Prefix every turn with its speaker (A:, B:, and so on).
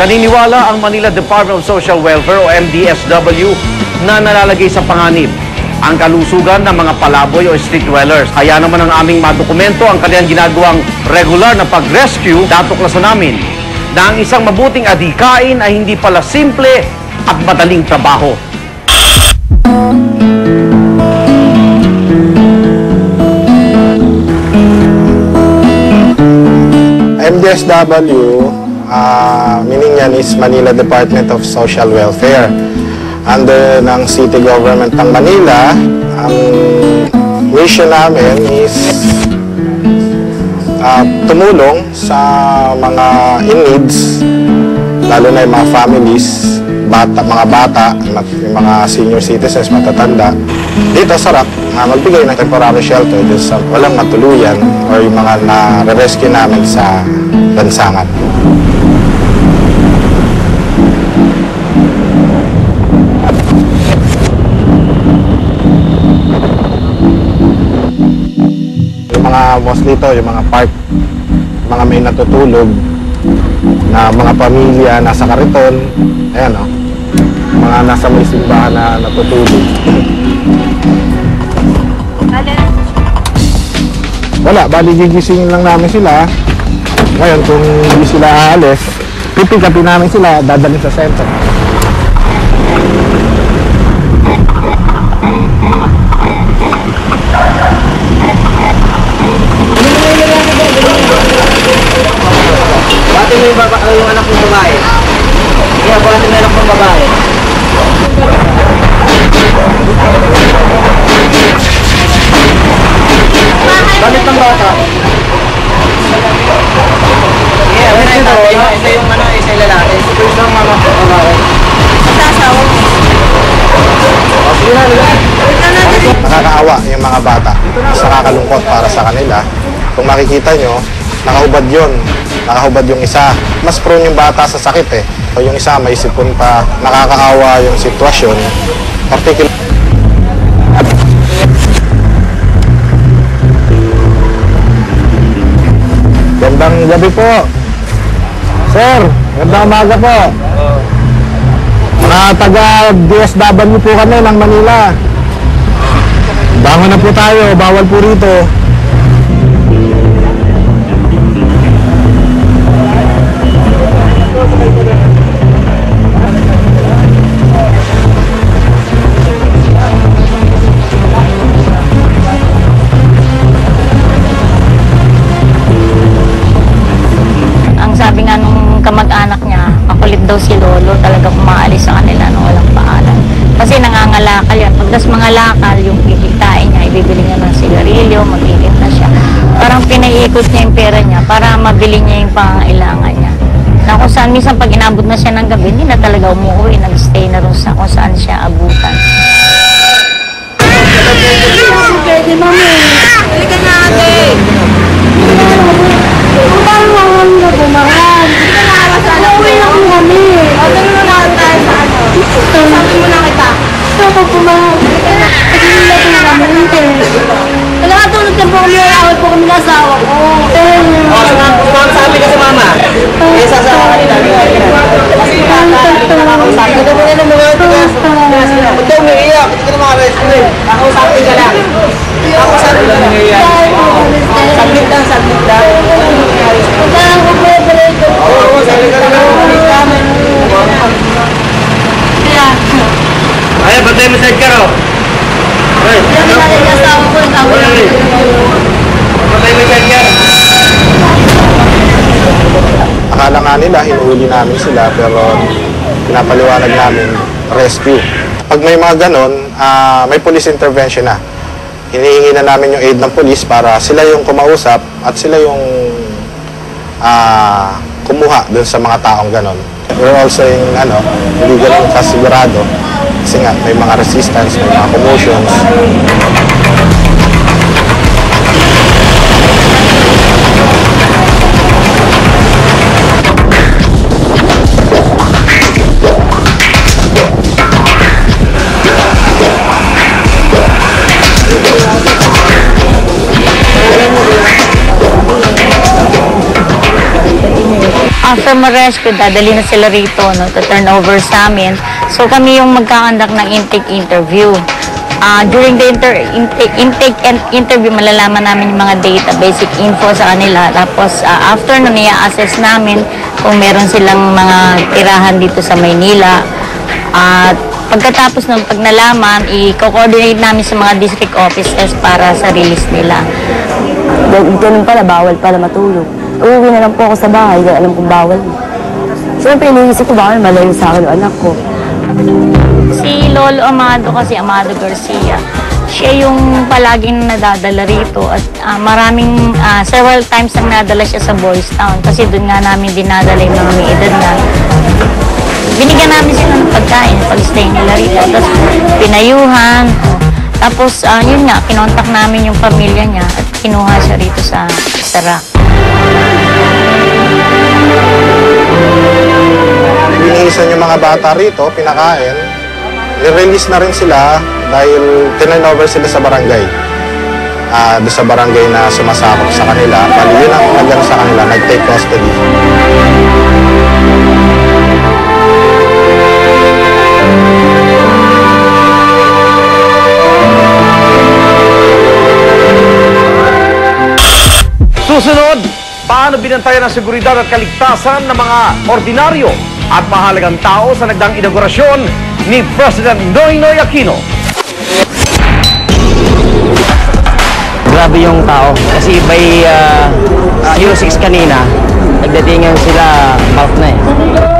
A: Naniniwala ang Manila Department of Social Welfare o MDSW na nalalagay sa panganib ang kalusugan ng mga palaboy o street dwellers. Kaya naman ang aming madokumento ang kanilang ginagawang regular na pag-rescue, natuklasan namin na ang isang mabuting adhikain ay hindi pala simple at madaling trabaho.
B: MDSW, ah, meaning yan is Manila Department of Social Welfare. Under ng City Government ng Manila, ang mission namin is ah, tumulong sa mga in needs, lalo na yung mga families, bata, mga bata, yung mga senior citizens, matatanda. Dito sa RAC, ah, magbigay ng temporary shelter dun sa walang matuluyan or yung mga na-rescue namin sa lansangan. Yung mga mostly to, yung mga park, mga may natutulog na mga pamilya nasa kariton, ayan o, mga nasa may simbahan na natutulog. Wala, bali gigisingin lang namin sila. Ngayon, kung hindi sila aalis, pipikapin namin sila, dadalhin sa center. Nakakaawa yung mga bata. Mas nakakalungkot para sa kanila. Kung makikita nyo, nakahubad yon Nakahubad yung isa. Mas prone yung bata sa sakit eh. O yung isa may sipon pa. Nakakaawa yung sitwasyon. Particular Gandang gabi po. Sir, gandang umaga po. Mga taga DSW po kami ng Manila. Bangon na po tayo, bawal po rito.
C: Makulit daw si Lolo, talaga umaalis sa kanila nung walang paalam. Kasi nangangalakal yan. Pagdas mga lakal, yung kikitain niya, ibibili niya ng sigarilyo, mag-iinit na siya. Parang pinaiikot niya yung pera niya para mabili niya yung pangailangan niya. Na kung saan, minsan pag inabot na siya ng gabi, hindi na talaga umuwi, nag-stay na rin sa kung saan siya abutan.
D: Pwede, mami. Asawa ko.
E: O, sumama sa amin ka sa mama. Eh, sasawa ka nila. Kasi bata, ka nakakausapin. Ito mo na ng mga tigas. Ba't daw umiiyak? Hindi ka na makarescue. Kakausapin ka lang. Kakausapin ka lang. Saglit lang, saglit lang.
D: Kailangan ko po balik.
E: Oo, oo, saglit ka lang. Saglit lang.
D: Kaya,
E: Ay, bantay mo sa karo. Ay,
D: kaya natin yung asawa ko. Sabi
E: Ay. bantay mo sa karo.
B: Akala nga nila, hinuhuli namin sila, pero pinapaliwanag namin, rescue. Pag may mga ganon, ah, may police intervention na. Hinihingi na namin yung aid ng police para sila yung kumausap at sila yung ah, kumuha dun sa mga taong ganon. We're also in, ano, hindi ganun kasigurado. Kasi nga, may mga resistance, may mga commotions.
C: After ma-rescue, dadali na sila rito, no, to turn over sa amin. So kami yung magkakandak ng intake interview. Ah, during the inter, intake, intake and interview, malalaman namin yung mga data, basic info sa kanila. Tapos ah, after nun, i-assess namin kung meron silang mga tirahan dito sa Maynila. At pagkatapos ng pag nalaman, i-coordinate namin sa mga district offices para sa release nila.
F: Gan- Ganun pala, bawal pala matulog. Uuwi na lang po ako sa bahay, dahil alam kong bawal. Siyempre, iniisip ko bawal malayo sa akin anak ko.
C: Si Lolo Amado kasi, Amado Garcia, siya yung palaging nadadala rito at ah, maraming, ah, several times nang nadala siya sa Boys Town kasi doon nga namin dinadala yung mga may edad na. Binigyan namin sila ng pagkain pag-stay nila rito. Tapos pinayuhan. Tapos, ah, yun nga, kinontak namin yung pamilya niya at kinuha siya rito sa Sarak.
B: Binihisan yung mga bata rito, pinakain. I-release na rin sila dahil turn over sila sa barangay. Ah, doon sa barangay na sumasakop sa kanila. Bali, yun ang nagano sa kanila, nag-take custody.
A: Susunod, paano binantayan ang seguridad at kaligtasan ng mga ordinaryo at mahalagang tao sa nagdang inaugurasyon ni President Noynoy Aquino.
G: Grabe yung tao. Kasi by uh, 06 kanina, nagdatingan sila bulk na eh.